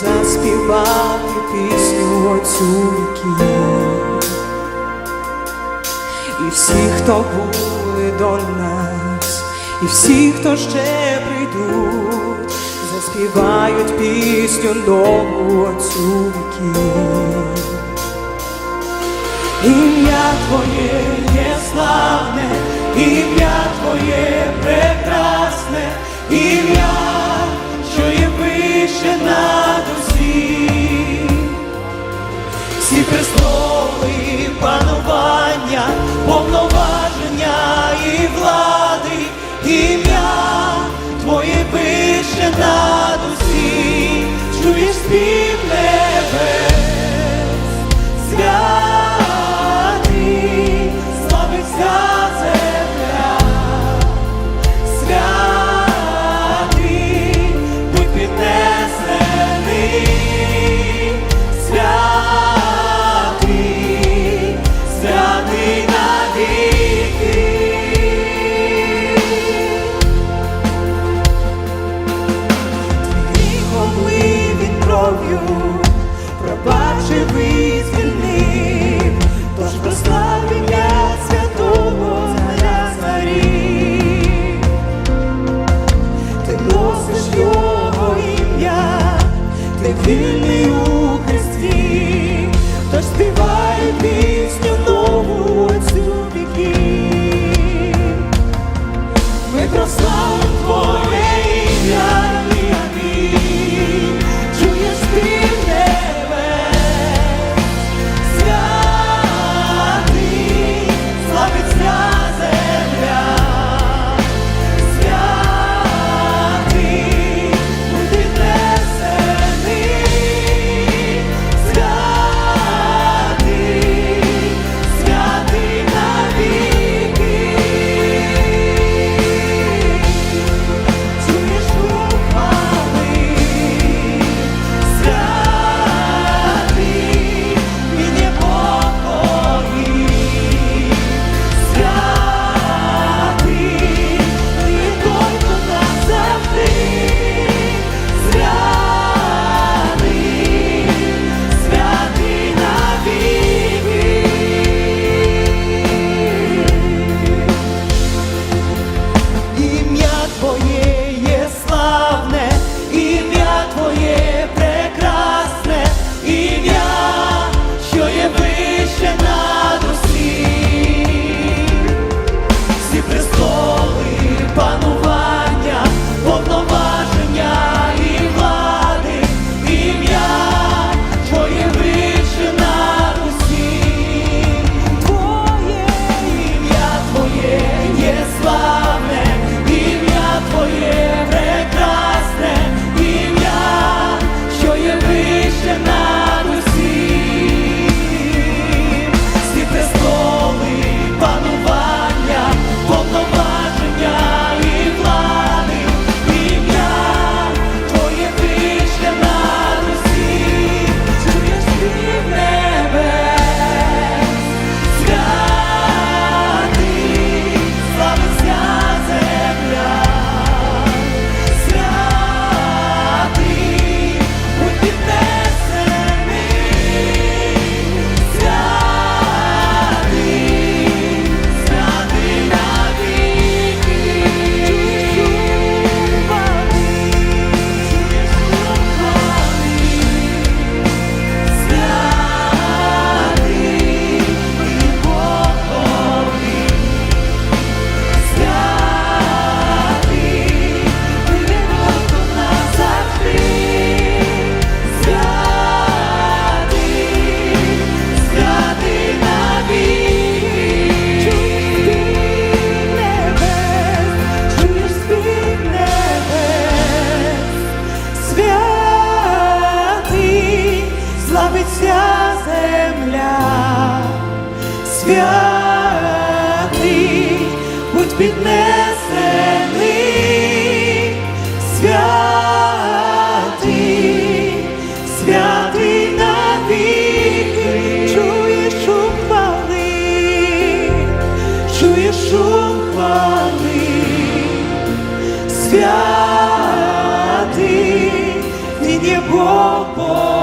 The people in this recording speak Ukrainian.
заспіваю пісню оцю віків і всі, хто були до нас, і всі, хто ще прийдуть, заспівають пісню нову оцю. Ім'я твоє є славне, ім'я твоє прекрасне, ім'я, що є вище нас. понад усі, чуєш спів небес. спасений у Христі, тож співай пісню. славиться земля, святий, будь піднесений, святий, святий на віки, чуєш шум хвали, чуєш шум хвали, святий, він є Бог Бог.